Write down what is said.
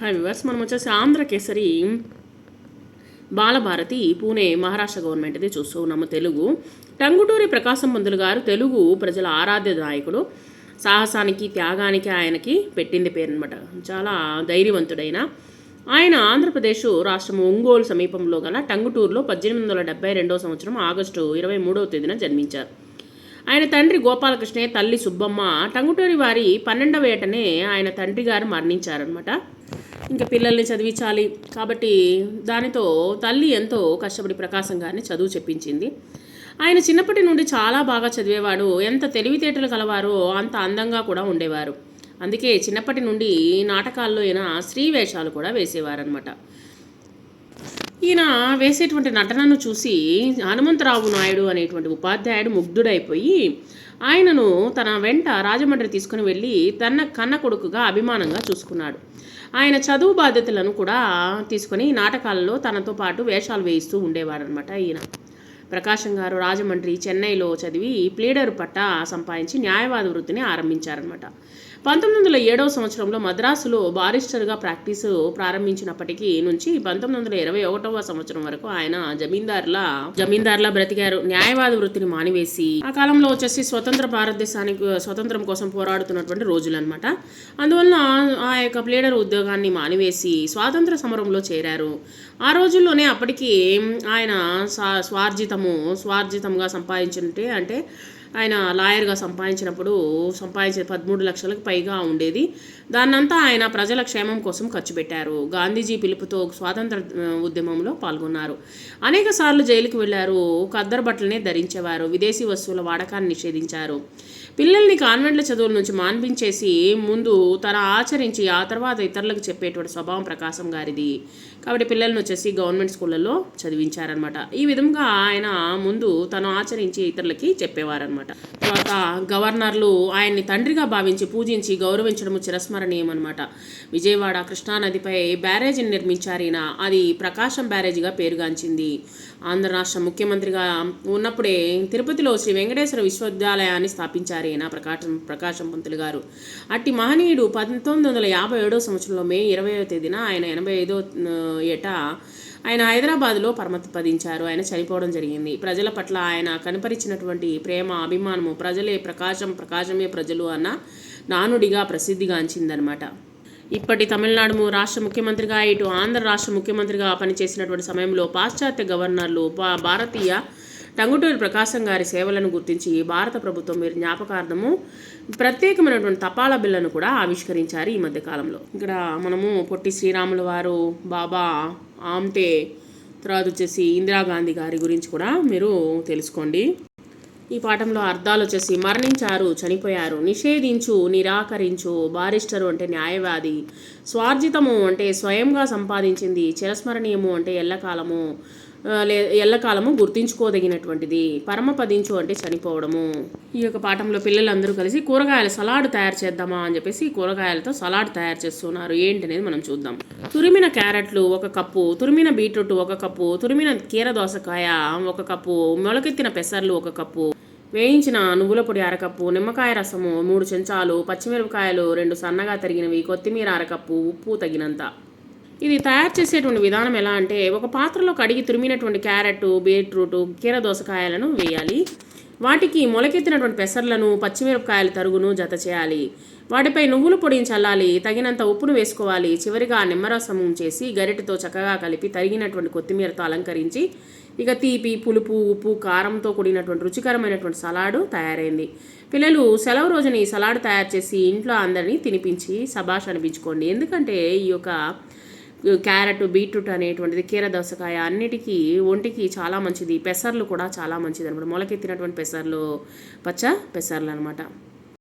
Hi viewers మనం వచ్చేసి ఆంధ్ర కేసరి బాలభారతి పూణే మహారాష్ట్ర గవర్నమెంట్ది చూస్తూ ఉన్నాము తెలుగు. టంగుటూరి ప్రకాశం పంతులు గారు తెలుగు ప్రజల ఆరాధ్య నాయకుడు సాహసానికి త్యాగానికి ఆయనకి పెట్టింది పేరు అనమాట చాలా ధైర్యవంతుడైన. ఆయన ఆంధ్రప్రదేశ్ రాష్ట్రం ఒంగోలు సమీపంలో గల టంగుటూరులో పద్దెనిమిది వందల డెబ్బై రెండవ సంవత్సరం ఆగస్టు ఇరవై మూడవ తేదీన జన్మించారు. ఆయన తండ్రి గోపాలకృష్ణే తల్లి సుబ్బమ్మ. టంగుటూరి వారి పన్నెండవ ఏటనే ఆయన తండ్రి గారు మరణించారనమాట ఇంకా పిల్లల్ని చదివించాలి. కాబట్టి దానితో తల్లి ఎంతో కష్టపడి ప్రకాశం గారిని చదువు చెప్పించింది. ఆయన చిన్నప్పటి నుండి చాలా బాగా చదివేవాడు. ఎంత తెలివితేటలు కలవారో అంత అందంగా కూడా ఉండేవారు. అందుకే చిన్నప్పటి నుండి నాటకాల్లో ఈయన స్త్రీ వేషాలు కూడా వేసేవారనమాట ఈయన వేసేటువంటి నటనను చూసి హనుమంతరావు నాయుడు అనేటువంటి ఉపాధ్యాయుడు ముగ్ధుడైపోయి ఆయనను తన వెంట రాజమండ్రి తీసుకుని వెళ్ళి తన కన్న కొడుకుగా అభిమానంగా చూసుకున్నాడు. ఆయన చదువు బాధ్యతలను కూడా తీసుకొని నాటకాలలో తనతో పాటు వేషాలు వేయిస్తూ ఉండేవాడనమాట ఈయన. ప్రకాశం గారు రాజమండ్రి చెన్నైలో చదివి ప్లీడర్ పట్టా సంపాదించి న్యాయవాద వృత్తిని ఆరంభించారనమాట పంతొమ్మిది వందల ఏడవ సంవత్సరంలో మద్రాసులో బారిస్టర్గా ప్రాక్టీస్ ప్రారంభించినప్పటికీ నుంచి పంతొమ్మిది వందల ఇరవై ఒకటవ సంవత్సరం వరకు ఆయన జమీందార్ల జమీందార్ల బ్రతికారు. న్యాయవాద వృత్తిని మానివేసి ఆ కాలంలో వచ్చేసి స్వతంత్ర భారతదేశానికి స్వతంత్రం కోసం పోరాడుతున్నటువంటి రోజులు అనమాట అందువలన ఆ యొక్క ప్లీడర్ ఉద్యోగాన్ని మానివేసి స్వాతంత్ర సమరంలో చేరారు. ఆ రోజుల్లోనే అప్పటికి ఆయన స్వార్జితము స్వార్జితంగా సంపాదించినట్టే అంటే ఆయన లాయర్గా సంపాదించినప్పుడు సంపాదించే పదమూడు లక్షలకు పైగా ఉండేది. దాన్నంతా ఆయన ప్రజల క్షేమం కోసం ఖర్చు పెట్టారు. గాంధీజీ పిలుపుతో స్వాతంత్ర ఉద్యమంలో పాల్గొన్నారు. అనేక సార్లు జైలుకు వెళ్ళారు ఖద్దరు బట్టలనే ధరించేవారు. విదేశీ వస్తువుల వాడకాన్ని నిషేధించారు. పిల్లల్ని కాన్వెంట్ల చదువుల నుంచి మాన్పించేసి ముందు తన ఆచరించి ఆ తర్వాత ఇతరులకు చెప్పేటువంటి స్వభావం ప్రకాశం గారిది. కాబట్టి పిల్లల్ని వచ్చేసి గవర్నమెంట్ స్కూళ్ళల్లో చదివించారనమాట ఈ విధంగా ఆయన ముందు తను ఆచరించి ఇతరులకి చెప్పేవారనమాట తర్వాత గవర్నర్లు ఆయన్ని తండ్రిగా భావించి పూజించి గౌరవించడం చిరస్మరణీయం అనమాట విజయవాడ కృష్ణానదిపై బ్యారేజీని నిర్మించారు ఈయన. అది ప్రకాశం బ్యారేజీగా పేరుగాంచింది. ఆంధ్ర రాష్ట్ర ముఖ్యమంత్రిగా ఉన్నప్పుడే తిరుపతిలో శ్రీ వెంకటేశ్వర విశ్వవిద్యాలయాన్ని స్థాపించారు ఈయన ప్రకాశం ప్రకాశం పంతులు గారు. అట్టి మహనీయుడు పంతొమ్మిది వందల యాభై ఏడో సంవత్సరంలో మే ఇరవయో తేదీన ఆయన ఎనభై ఐదో ఏటా ఆయన హైదరాబాద్లో పరమతిపదించారు ఆయన చనిపోవడం జరిగింది. ప్రజల పట్ల ఆయన కనపరిచినటువంటి ప్రేమ అభిమానము ప్రజలే ప్రకాశం ప్రకాశమే ప్రజలు అన్న నానుడిగా ప్రసిద్ధిగాంచిందనమాట ఇప్పటి తమిళనాడు రాష్ట్ర ముఖ్యమంత్రిగా ఇటు ఆంధ్ర రాష్ట్ర ముఖ్యమంత్రిగా పనిచేసినటువంటి సమయంలో పాశ్చాత్య గవర్నర్లు భారతీయ టంగుటూరి ప్రకాశం గారి సేవలను గుర్తించి భారత ప్రభుత్వం మీరు జ్ఞాపకార్థము ప్రత్యేకమైనటువంటి తపాలా బిల్లను కూడా ఆవిష్కరించారు ఈ మధ్యకాలంలో ఇక్కడ మనము పొట్టి శ్రీరాములు వారు బాబా ఆమ్టే తర్వాత వచ్చేసి ఇందిరాగాంధీ గారి గురించి కూడా మీరు తెలుసుకోండి. ఈ పాఠంలో అర్థాలు వచ్చేసి మరణించారు చనిపోయారు నిషేధించు నిరాకరించు బారిస్టరు అంటే న్యాయవాది స్వార్జితము అంటే స్వయంగా సంపాదించింది చిరస్మరణీయము అంటే ఎల్లకాలము లే ఎల్లకాలము గుర్తించుకోదగినటువంటిది. పరమపదించు అంటే చనిపోవడము. ఈ యొక్క పాఠంలో పిల్లలందరూ కలిసి కూరగాయల సలాడ్ తయారు చేద్దామా అని చెప్పేసి కూరగాయలతో సలాడ్ తయారు చేస్తున్నారు. ఏంటనేది మనం చూద్దాం. తురిమిన క్యారెట్లు ఒక కప్పు తురిమిన బీట్రూట్ ఒక కప్పు తురిమిన కీర దోసకాయ ఒక కప్పు మొలకెత్తిన పెసర్లు ఒక కప్పు వేయించిన నువ్వుల పొడి అరకప్పు నిమ్మకాయ రసము మూడు చెంచాలు పచ్చిమిరపకాయలు రెండు సన్నగా తరిగినవి కొత్తిమీర అరకప్పు ఉప్పు తగినంత. ఇది తయారు చేసేటువంటి విధానం ఎలా అంటే ఒక పాత్రలో కడిగి తురిమినటువంటి క్యారెట్ బీట్రూట్ కీర దోసకాయలను వేయాలి. వాటికి మొలకెత్తినటువంటి పెసర్లను పచ్చిమిరపకాయల తరుగును జత చేయాలి. వాటిపై నువ్వులు పొడిని చల్లాలి తగినంత ఉప్పును వేసుకోవాలి. చివరిగా నిమ్మరసం చేసి గరిటెతో చక్కగా కలిపి తరిగినటువంటి కొత్తిమీరతో అలంకరించి ఇక తీపి పులుపు ఉప్పు కారంతో కూడినటువంటి రుచికరమైనటువంటి సలాడు తయారైంది. పిల్లలు సెలవు రోజున ఈ సలాడ్ తయారు చేసి ఇంట్లో అందరినీ తినిపించి సభాష్ అనిపించుకోండి. ఎందుకంటే ఈ యొక్క క్యారెట్ బీట్రూట్ అనేటువంటిది కీర దోసకాయ అన్నిటికీ ఒంటికి చాలా మంచిది. పెసర్లు కూడా చాలా మంచిది అనమాట మొలకెత్తినటువంటి పెసర్లు పచ్చ పెసర్లు అనమాట